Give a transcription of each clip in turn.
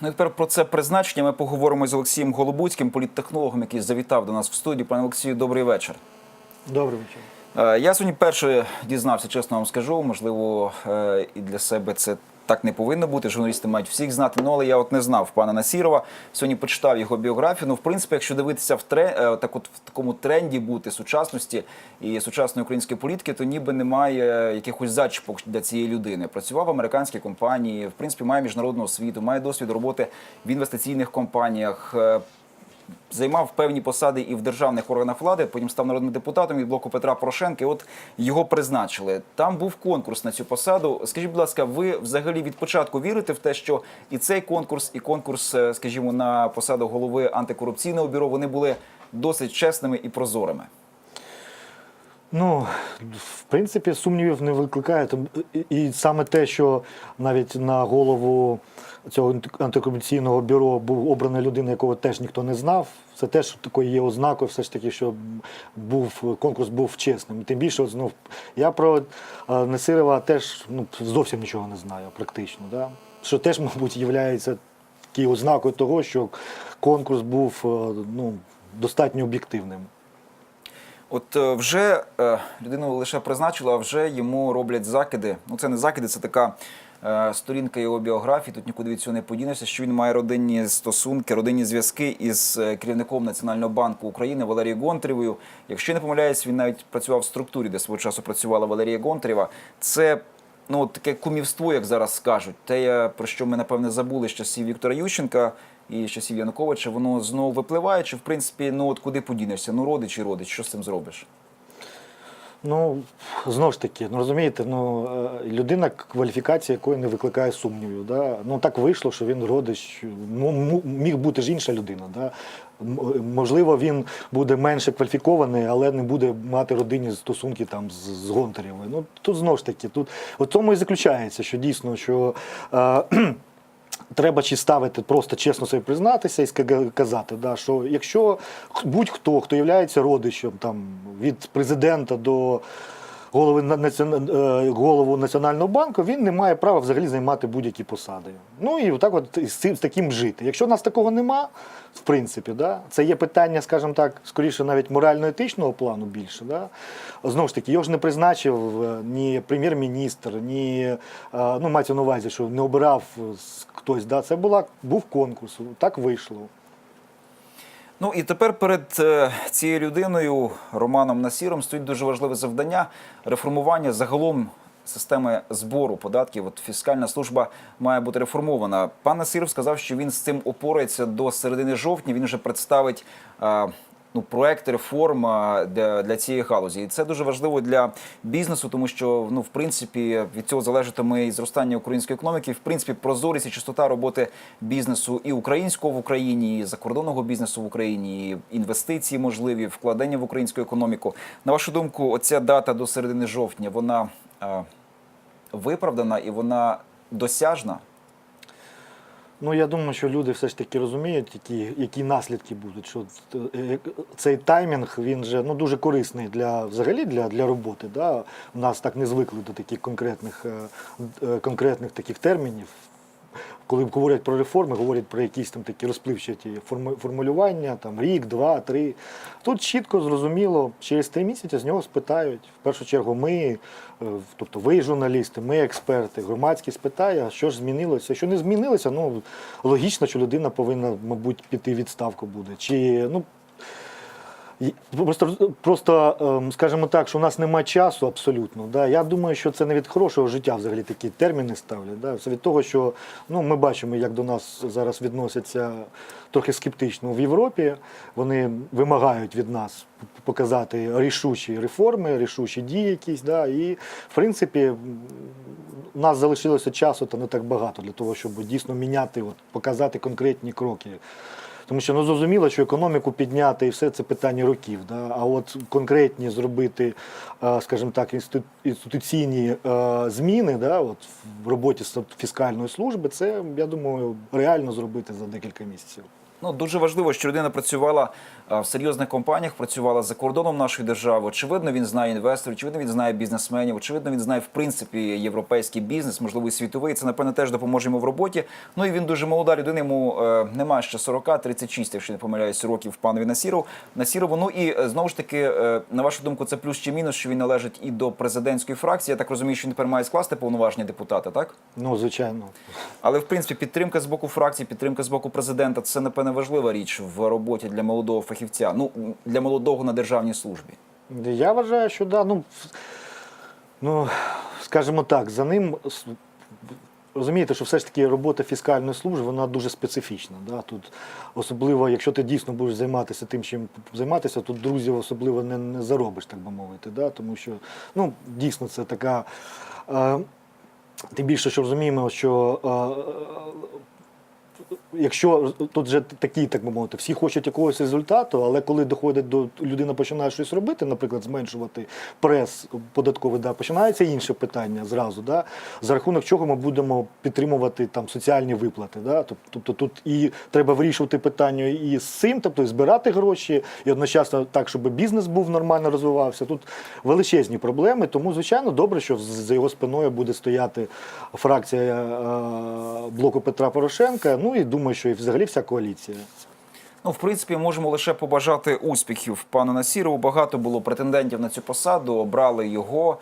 Ну і тепер про це призначення ми поговоримо з Олексієм Голобуцьким, політтехнологом, який завітав до нас в студію. Пане Олексію, добрий вечір. Добрий вечір. Е, Я сьогодні перше дізнався, чесно вам скажу. Можливо, е, і для себе це так не повинно бути. Журналісти мають всіх знати. Ну але я от не знав пана Насірова. Сьогодні почитав його біографію. Ну, в принципі, якщо дивитися в тре, е, так от в такому тренді бути сучасності і сучасної української політики, то ніби немає якихось зачіпок для цієї людини. Працював в американській компанії, в принципі, має міжнародну освіту, має досвід роботи в інвестиційних компаніях. Займав певні посади і в державних органах влади, потім став народним депутатом від блоку Петра Порошенка. І от його призначили. Там був конкурс на цю посаду. Скажіть, будь ласка, ви взагалі від початку вірите в те, що і цей конкурс, і конкурс, е, скажімо, на посаду голови антикорупційного бюро вони були досить чесними і прозорими? Ну, в принципі, сумнівів не викликає. І- саме те, що навіть на голову цього антикорупційного бюро був обрана людина, якого теж ніхто не знав, це теж такою є ознакою, все ж таки, що був конкурс був чесним. Тим більше, от знов, я про е, Насирова теж ну, зовсім нічого не знаю, практично. Да? Що теж, мабуть, є ознакою того, що конкурс був е, ну, достатньо об'єктивним. От е, вже е, людину лише призначили, а вже йому роблять закиди. Ну це не закиди, це така е, сторінка його біографії. Тут нікуди від цього не подінешся, що він має родинні стосунки, родинні зв'язки із керівником Національного банку України Валерією Гонтарєвою. Якщо я не помиляюсь, він навіть працював в структурі, де свого часу працювала Валерія Гонтарєва. Це ну таке кумівство, як зараз скажуть. Те, про що ми напевне забули з часів Віктора Ющенка. І часів Януковича воно знову випливає, чи в принципі, ну от куди подінешся? Ну родич і родич, що з цим зробиш? Ну, знову ж таки, ну розумієте, ну е, людина, кваліфікація якої не викликає сумнівів. Да? Ну так вийшло, що він родич, ну, міг бути ж інша людина. Да? Можливо, він буде менше кваліфікований, але не буде мати родинні стосунки там з, з Гонтарєвою. Ну тут знову ж таки, тут у тому і заключається, що дійсно, що. Е, Треба чи ставити просто чесно собі признатися і казати, да, що якщо будь-хто, хто є родичем там, від президента до голови е, голову Національного банку, він не має права взагалі займати будь-які посади. Ну і так от з цим з таким жити. Якщо в нас такого нема, в принципі, да, це є питання, скажімо так, скоріше навіть морально-етичного плану більше. Да. Знову ж таки, його ж не призначив е, ні прем'єр-міністр, ні е, ну, мається на увазі, що не обирав хтось. Да. Це була, був конкурс, так вийшло. Ну і тепер перед е, цією людиною Романом Насіром стоїть дуже важливе завдання реформування загалом системи збору податків. От фіскальна служба має бути реформована. Пан Насіров сказав, що він з цим опорається до середини жовтня. Він вже представить. е, Ну, проект реформ для, для цієї галузі, і це дуже важливо для бізнесу, тому що ну, в принципі, від цього залежатиме і зростання української економіки, в принципі, прозорість і чистота роботи бізнесу і українського в Україні, і закордонного бізнесу в Україні, і інвестиції можливі, вкладення в українську економіку. На вашу думку, оця дата до середини жовтня вона а, виправдана і вона досяжна. Ну, я думаю, що люди все ж таки розуміють, які, які наслідки будуть. Що е, цей таймінг він же ну, дуже корисний для взагалі для, для роботи. Да? У нас так не звикли до таких конкретних, е, е, конкретних таких термінів. Коли говорять про реформи, говорять про якісь там такі розпливчаті формулювання, там рік, два, три. Тут чітко зрозуміло, через три місяці з нього спитають. В першу чергу, ми, е, тобто ви, журналісти, ми експерти, громадськість спитає, що ж змінилося. Що не змінилося, ну логічно, що людина повинна, мабуть, піти відставку буде. Чи ну Просто, просто ем, скажімо так, що у нас немає часу абсолютно. Да? Я думаю, що це не від хорошого життя взагалі такі терміни ставлять. Да? Це від того, що ну, ми бачимо, як до нас зараз відносяться трохи скептично в Європі. Вони вимагають від нас показати рішучі реформи, рішучі дії якісь. Да? І, в принципі, у нас залишилося часу та не так багато для того, щоб дійсно міняти, от, показати конкретні кроки. Тому що ну зрозуміло, що економіку підняти і все це питання років. Да? А от конкретні зробити, е, скажімо так, інститу- інституційні е, зміни да, от в роботі фіскальної служби, це я думаю реально зробити за декілька місяців. Ну дуже важливо, що людина працювала в серйозних компаніях, працювала за кордоном нашої держави. Очевидно, він знає інвесторів, очевидно, він знає бізнесменів, очевидно, він знає в принципі європейський бізнес, можливо, і світовий. Це напевно теж допоможе йому в роботі. Ну і він дуже молода людина. Йому е, немає ще 40, 36, якщо не помиляюсь, років панові Насірову. Насірову. Ну і е, знову ж таки, е, на вашу думку, це плюс чи мінус, що він належить і до президентської фракції. Я так розумію, що він тепер має скласти повноваження депутата, так? Ну, звичайно. Але в принципі підтримка з боку фракції, підтримка з боку президента це напевне важлива річ в роботі для молодого фахівця. Ну для молодого на державній службі. Я вважаю, що да, ну, ну, скажімо так, за ним. Розумієте, що все ж таки робота фіскальної служби вона дуже специфічна. Да? Тут особливо, якщо ти дійсно будеш займатися тим, чим займатися, тут друзів особливо не, не заробиш, так би мовити. Да? Тому що ну, дійсно це така. Е, тим більше, що розуміємо, що е, якщо тут же такі, так би мовити, всі хочуть якогось результату, але коли доходить до людина починає щось робити, наприклад, зменшувати прес податковий, да, починається інше питання зразу, да, за рахунок чого ми будемо підтримувати там соціальні виплати. Да? Тобто тут і треба вирішувати питання і з цим, тобто і збирати гроші, і одночасно так, щоб бізнес був нормально розвивався. Тут величезні проблеми, тому звичайно добре, що за його спиною буде стояти фракція е, блоку Петра Порошенка. Ну і думаю, що і взагалі вся коаліція. Ну, в принципі, можемо лише побажати успіхів пану Насірову. Багато було претендентів на цю посаду. Обрали його.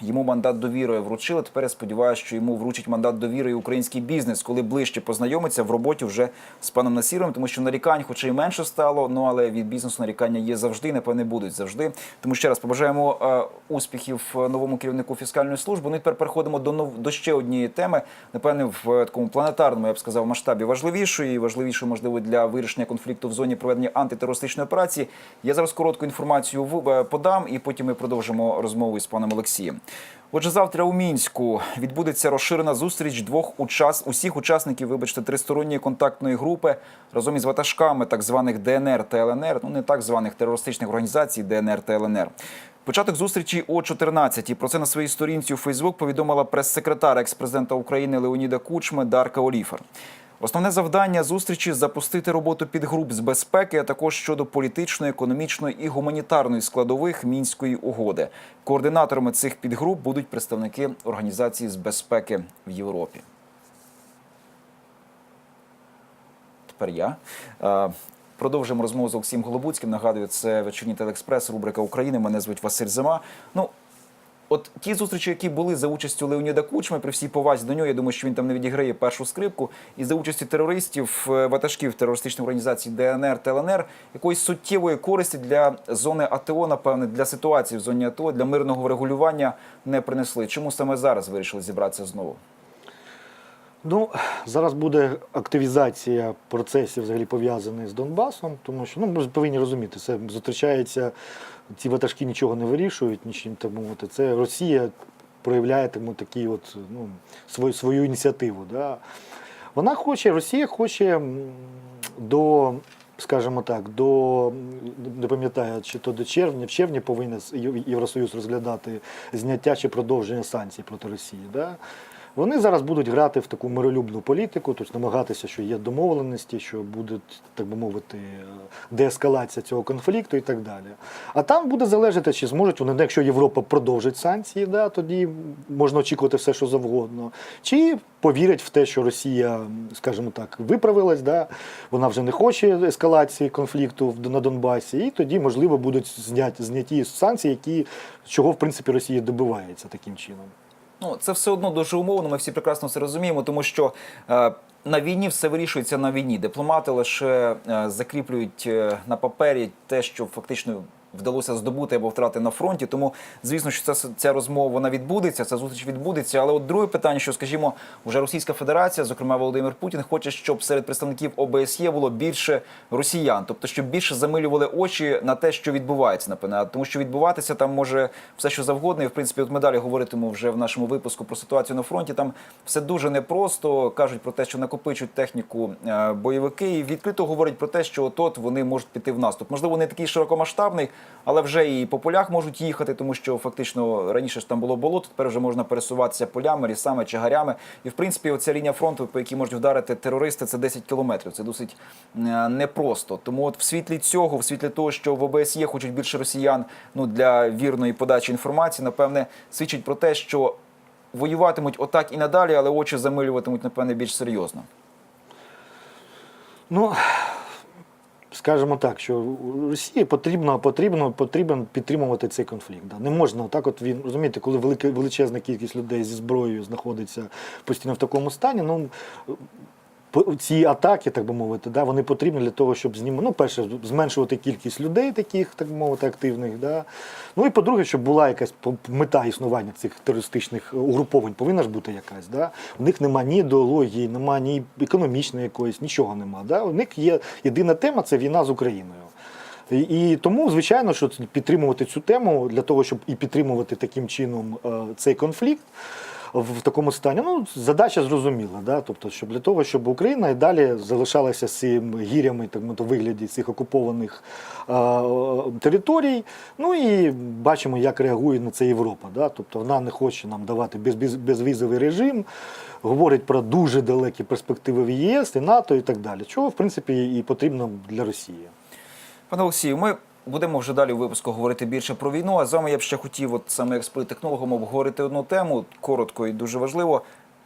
Йому мандат довіри вручили. Тепер я сподіваюся, що йому вручить мандат довіри і український бізнес, коли ближче познайомиться в роботі вже з паном Насіровим, тому що нарікань, хоча й менше стало, ну але від бізнесу нарікання є завжди, напевне, будуть завжди. Тому ще раз побажаємо успіхів новому керівнику фіскальної служби. Ну і тепер переходимо до нов... до ще однієї теми. Напевне, в такому планетарному, я б сказав, масштабі важливішої, і важливішої, можливо, для вирішення конфлікту в зоні проведення антитерористичної операції. Я зараз коротку інформацію в- е, подам, і потім ми продовжимо розмову із паном Олексієм. Отже, завтра у мінську відбудеться розширена зустріч двох учас... усіх учасників, вибачте, тристоронньої контактної групи разом із ватажками так званих ДНР та ЛНР, ну не так званих терористичних організацій ДНР та ЛНР. Початок зустрічі о 14 Про це на своїй сторінці у Фейсбук повідомила прес-секретар екс-президента України Леоніда Кучми Дарка Оліфер. Основне завдання зустрічі запустити роботу підгруп з безпеки, а також щодо політичної, економічної і гуманітарної складових мінської угоди. Координаторами цих підгруп будуть представники організації з безпеки в Європі. Тепер я. Е, Продовжуємо розмову з Олексієм Голобуцьким. Нагадую, це вечірній телеекспрес, рубрика України. Мене звуть Василь Зима. Ну, От ті зустрічі, які були за участю Леоніда Кучми, при всій повазі до нього, я думаю, що він там не відіграє першу скрипку. І за участі терористів, е, ватажків терористичних організацій ДНР та ЛНР, якоїсь суттєвої користі для зони АТО, напевне, для ситуації в зоні АТО, для мирного врегулювання не принесли. Чому саме зараз вирішили зібратися знову? Ну, зараз буде активізація процесів взагалі пов'язаних з Донбасом, тому що ну, ми повинні розуміти, це зустрічається, ці ватажки нічого не вирішують, нічим так мовити. Це Росія проявляє тому такі от, ну, свою, свою ініціативу. Да. Вона хоче, Росія хоче до, скажімо так, до не пам'ятаю, чи то до червня, в червні повинен Євросоюз розглядати зняття чи продовження санкцій проти Росії. Да? Вони зараз будуть грати в таку миролюбну політику, тобто намагатися, що є домовленості, що буде, так би мовити, деескалація цього конфлікту і так далі. А там буде залежати, чи зможуть вони, якщо Європа продовжить санкції, да, тоді можна очікувати все, що завгодно. Чи повірять в те, що Росія, скажімо так, виправилась, да, вона вже не хоче ескалації конфлікту на Донбасі, і тоді, можливо, будуть зняті, зняті санкції, які, чого, в принципі, Росія добивається таким чином. Ну, це все одно дуже умовно. Ми всі прекрасно це розуміємо, тому що е, на війні все вирішується на війні. Дипломати лише е, закріплюють е, на папері те, що фактично. Вдалося здобути або втрати на фронті, тому звісно, що ця, ця розмова вона відбудеться, ця зустріч відбудеться. Але от друге питання, що скажімо, вже Російська Федерація, зокрема Володимир Путін, хоче, щоб серед представників ОБСЄ було більше росіян, тобто щоб більше замилювали очі на те, що відбувається, напевне, тому що відбуватися там може все, що завгодно. І в принципі, от ми далі говоритимемо вже в нашому випуску про ситуацію на фронті. Там все дуже непросто. кажуть про те, що накопичують техніку е, бойовики, і відкрито говорять про те, що от вони можуть піти в наступ. Можливо, не такий широкомасштабний, але вже і по полях можуть їхати, тому що фактично раніше ж там було болото, тепер вже можна пересуватися полями, лісами, чагарями. І в принципі, оця лінія фронту, по якій можуть вдарити терористи, це 10 кілометрів. Це досить е, непросто. Тому от в світлі цього, в світлі того, що в ОБСЄ хочуть більше росіян ну для вірної подачі інформації, напевне, свідчить про те, що воюватимуть отак і надалі, але очі замилюватимуть, напевне, більш серйозно. Ну, скажімо так, що Росії потрібно, потрібно, потрібно підтримувати цей конфлікт. Да. Не можна так, от він розумієте, коли велика величезна кількість людей зі зброєю знаходиться постійно в такому стані. Ну ці атаки, так би мовити, да, вони потрібні для того, щоб знімати, ну, перше, зменшувати кількість людей, таких, так би мовити, активних. Да. Ну і по-друге, щоб була якась мета існування цих терористичних угруповань, повинна ж бути якась. Да. У них нема ні ідеології, нема ні економічної якоїсь, нічого нема. Да. У них є єдина тема це війна з Україною. І, і тому, звичайно, що підтримувати цю тему для того, щоб і підтримувати таким чином е, цей конфлікт в такому стані. Ну, задача зрозуміла, да? тобто, щоб для того, щоб Україна і далі залишалася з цим гірями, так мовити, у вигляді цих окупованих е, територій. Ну і бачимо, як реагує на це Європа. Да? Тобто вона не хоче нам давати без, без, безвізовий режим, говорить про дуже далекі перспективи в єС і НАТО і так далі. Чого, в принципі, і потрібно для Росії. Пане Олексію, ми будемо вже далі у випуску говорити більше про війну. А з вами я б ще хотів, от саме як з політехнологом, обговорити одну тему коротко і дуже важливо.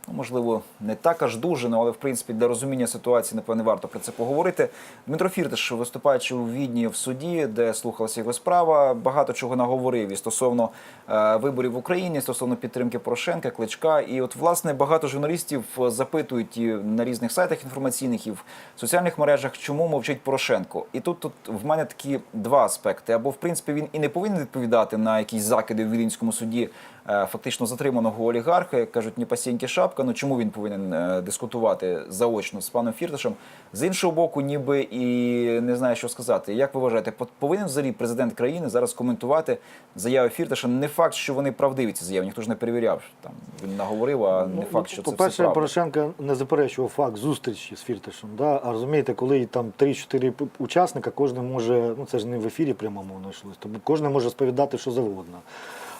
Ну, можливо, не так аж дуже, ну, але в принципі для розуміння ситуації, напевне, варто про це поговорити. Дмитро Фірташ, виступаючи у Відні в суді, де слухалася його справа, багато чого наговорив і стосовно е, виборів в Україні, стосовно підтримки Порошенка, Кличка. І от, власне, багато журналістів е, запитують і на різних сайтах інформаційних і в соціальних мережах, чому мовчить Порошенко. І тут, тут в мене такі два аспекти. Або, в принципі, він і не повинен відповідати на якісь закиди в Віденському суді фактично затриманого олігарха, як кажуть, не пасіньки шапка. Ну чому він повинен е, дискутувати заочно з паном Фірташем? З іншого боку, ніби і не знаю, що сказати. Як ви вважаєте, повинен взагалі президент країни зараз коментувати заяви Фірташа? Не факт, що вони правдиві ці заяви, ніхто ж не перевіряв. що Там він наговорив, а не факт, що це все Ну, По-перше, правда. Порошенко не заперечував факт зустрічі з Фірташем. Да? А розумієте, коли там 3-4 учасника, кожен може, ну це ж не в ефірі прямому воно йшлось, тому кожен може розповідати, що завгодно.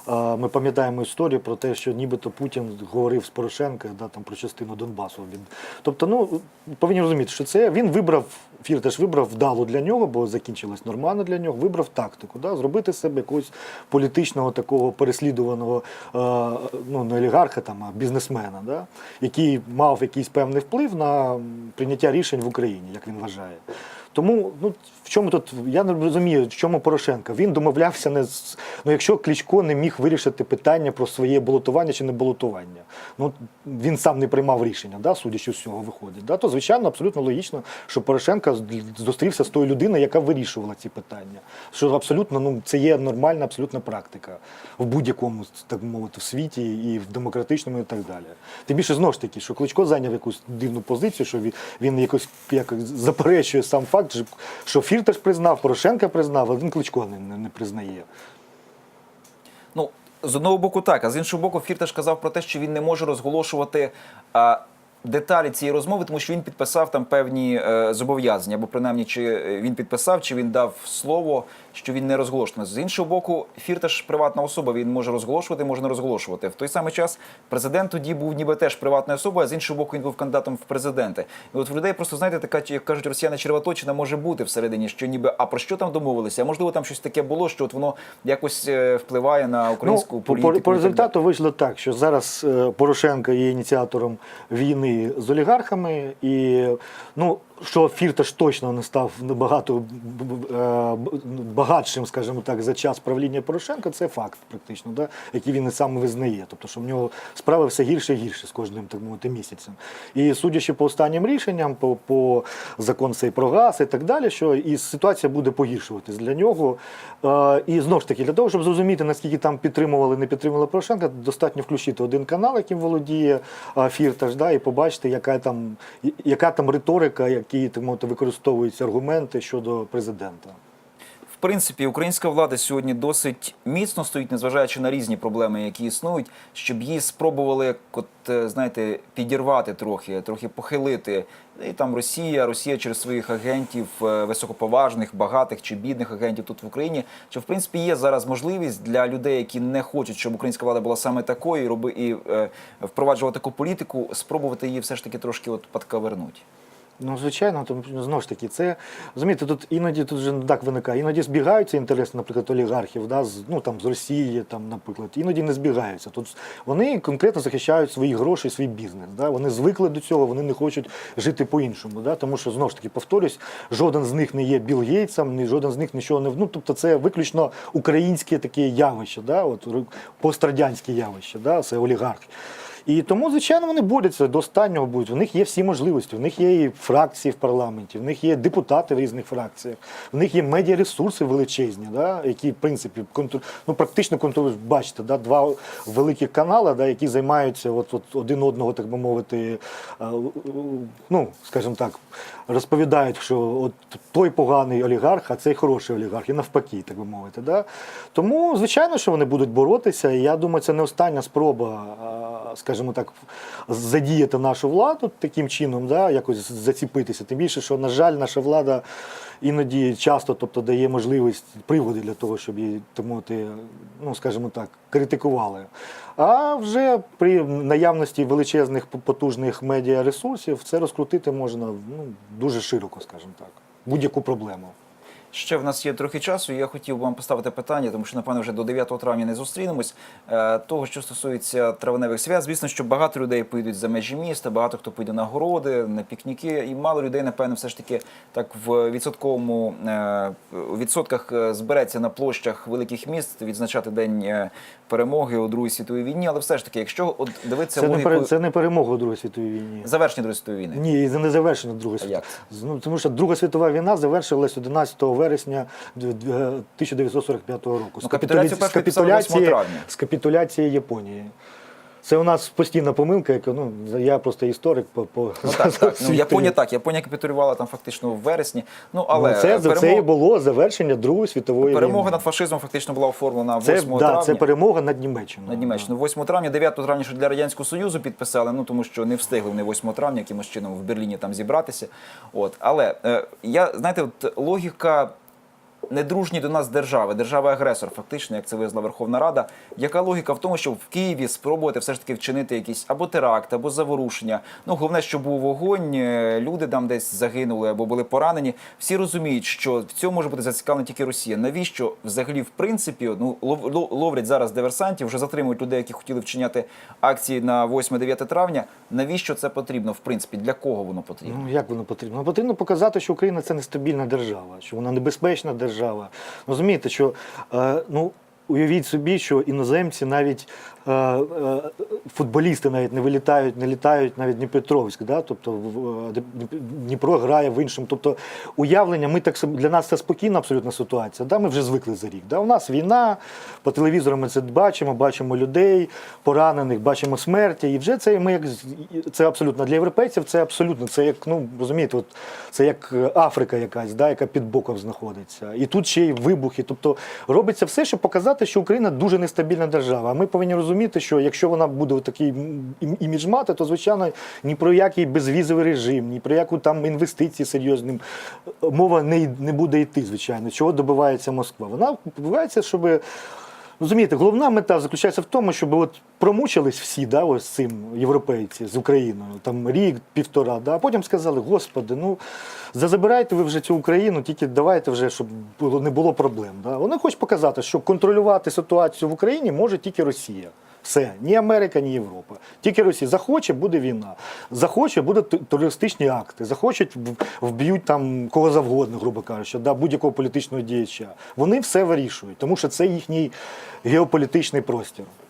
Ми пам'ятаємо історію про те, що нібито Путін говорив з Порошенка да, там, про частину Донбасу. Він... Тобто, ну, повинні розуміти, що це він вибрав, Фірташ вибрав вдало для нього, бо закінчилось нормально для нього, вибрав тактику, да, зробити себе якогось політичного такого переслідуваного ну, не олігарха, там, а бізнесмена, да, який мав якийсь певний вплив на прийняття рішень в Україні, як він вважає. Тому ну в чому тут я не розумію, в чому Порошенко. Він домовлявся не з ну, якщо Кличко не міг вирішити питання про своє балотування чи не балотування. Ну він сам не приймав рішення, да, судячи з цього виходить. Да, то звичайно абсолютно логічно, що Порошенко зустрівся з тою людиною, яка вирішувала ці питання. Що абсолютно ну це є нормальна абсолютна практика в будь-якому так мовити в світі і в демократичному, і так далі. Тим більше знову ж таки, що Кличко зайняв якусь дивну позицію, що він, він якось як заперечує сам факт, що- що Фірташ признав, Порошенка признав, а він Кличко не, не, не признає. Ну, з одного боку, так, а з іншого боку, Фірташ казав про те, що він не може розголошувати а, деталі цієї розмови, тому що він підписав там певні е, зобов'язання, або принаймні, чи е, він підписав, чи він дав слово, що він не розголошує. З іншого боку, Фірташ приватна особа, він може розголошувати, може не розголошувати. В той самий час президент тоді був ніби теж приватною особою, а з іншого боку, він був кандидатом в президенти. І от в людей просто знаєте, така як кажуть росіяни, червоточина може бути всередині, що ніби а про що там домовилися? А можливо, там щось таке було, що от воно якось е, впливає на українську Ну, по, політику. по, по результату вийшло так, що зараз е, Порошенко є ініціатором війни з олігархами, і ну що Фірташ точно не став набагато е, багатшим, скажімо так, за час правління Порошенка, це факт, практично, да, який він і сам визнає. Тобто, що в нього справи все гірше і гірше з кожним так мовити місяцем. І судячи по останнім рішенням, по, по закон цей про газ і так далі, що і ситуація буде погіршуватись для нього. Е, і знову ж таки, для того, щоб зрозуміти, наскільки там підтримували, не підтримували Порошенка, достатньо включити один канал, яким володіє е, Фірташ, да, і побачити, яка там, яка там риторика, які так мовити, використовуються аргументи щодо президента. В принципі, українська влада сьогодні досить міцно стоїть, незважаючи на різні проблеми, які існують, щоб її спробували, от е, знаєте, підірвати трохи, трохи похилити. І там Росія, Росія через своїх агентів, е, високоповажних, багатих чи бідних агентів тут в Україні. Що в принципі є зараз можливість для людей, які не хочуть, щоб українська влада була саме такою, роби і е, впроваджувала таку політику, спробувати її все ж таки трошки от подковернути. Ну, звичайно, тому знову ж таки, це розумієте, тут іноді тут не так виникає. Іноді збігаються інтереси, наприклад, олігархів, да, з, ну там з Росії, там, наприклад, іноді не збігаються. Тут вони конкретно захищають свої гроші, свій бізнес. Да. Вони звикли до цього, вони не хочуть жити по-іншому. Да, тому що знову ж таки повторюсь, жоден з них не є Білл Гейтсом, ні жоден з них нічого не ну, тобто це виключно українське таке явище, да, от пострадянське явище, да, це олігархи. І тому, звичайно, вони борються до останнього будуть. У них є всі можливості. У них є і фракції в парламенті, в них є депутати в різних фракціях, в них є медіаресурси величезні, да, які, в принципі, контр... ну, практично контролюють. Бачите, да, два великих канали, да, які займаються от, один одного, так би мовити, ну, скажімо так, розповідають, що от той поганий олігарх, а цей хороший олігарх, і навпаки, так би мовити. Да? Тому, звичайно, що вони будуть боротися, і я думаю, це не остання спроба, скажімо так, задіяти нашу владу таким чином, да, якось заціпитися. Тим більше, що, на жаль, наша влада іноді часто тобто, дає можливість приводи для того, щоб її, так мовити, ну, скажімо так, критикували. А вже при наявності величезних потужних медіаресурсів це розкрутити можна ну, дуже широко, скажімо так, будь-яку проблему. Ще в нас є трохи часу. і Я хотів би вам поставити питання, тому що напевно вже до 9 травня не зустрінемось. Е, Того, що стосується травневих свят, звісно, що багато людей поїдуть за межі міста, багато хто поїде на городи, на пікніки, і мало людей, напевно, все ж таки так в відсотковому е, відсотках е, збереться на площах великих міст відзначати день перемоги у Другій світовій війні. Але все ж таки, якщо от дивитися Це не, логіку пере- це не перемога у Другій світовій війні. завершення Другої світової війни. Ні, це не завершена Друга А як Ну, тому що Друга світова війна завершилась 11 вересня д- 1945 року. Ну, капітуляцію першу підписали 8 травня. з капітуляції Японії. Це у нас постійна помилка, яка ну я просто історик по, по Ну так, так. Ну. Японія так. Японія капітулювала там фактично в вересні. Ну але Ну, це, перемог- це і було завершення Другої світової перемога війни. над фашизмом фактично була оформлена 8 це, травня. да, це перемога над Німеччиною. Над Німеччиною 8 травня, 9 травня, що для радянського союзу підписали. Ну тому що не встигли вони 8 травня якимось чином в Берліні там зібратися. От але е, я знаєте, от логіка. Недружні до нас держави, держава-агресор, фактично, як це визнала Верховна Рада. Яка логіка в тому, щоб в Києві спробувати все ж таки вчинити якийсь або теракт, або заворушення? Ну головне, щоб був вогонь, е, люди там десь загинули або були поранені. Всі розуміють, що в цьому може бути зацікавлена тільки Росія. Навіщо взагалі в принципі ну лов- лов- ловлять зараз диверсантів, вже затримують людей, які хотіли вчиняти акції на 8-9 травня. Навіщо це потрібно? В принципі, для кого воно потрібно? Ну як воно потрібно? Потрібно показати, що Україна це нестабільна держава, що вона небезпечна держава. Ну, Розумієте, що е, ну. Уявіть собі, що іноземці навіть футболісти навіть не вилітають, не літають навіть Дніпропетровськ, да? тобто е, Дніпро грає в іншому. Тобто уявлення, ми так для нас це спокійна абсолютна ситуація. Да? Ми вже звикли за рік. Да? У нас війна, по телевізору ми це бачимо, бачимо людей, поранених, бачимо смерті. І вже це ми як це абсолютно для європейців. Це абсолютно це як ну розумієте, от це як е, Африка якась, да, яка під боком знаходиться. І тут ще й вибухи. Тобто робиться все, щоб показати, що Україна дуже нестабільна держава. А ми повинні розуміти, що якщо вона буде такий імідж мати, то звичайно ні про який безвізовий режим, ні про яку там інвестиції серйозні е, мова не, не буде йти, звичайно. Чого добивається Москва? Вона добивається, щоб. Розумієте, головна мета заключається в тому, щоб от промучились всі, да, ось цим європейці з Україною, там рік, півтора, да, а потім сказали, господи, ну зазабирайте ви вже цю Україну, тільки давайте вже, щоб було, не було проблем. Да. Вони хочуть показати, що контролювати ситуацію в Україні може тільки Росія. Все, ні Америка, ні Європа. Тільки Росія. Захоче, буде війна. Захоче, будуть терористичні акти. Захочуть, вб'ють там кого завгодно, грубо кажучи, да, будь-якого політичного діяча. Вони все вирішують, тому що це їхній геополітичний простір.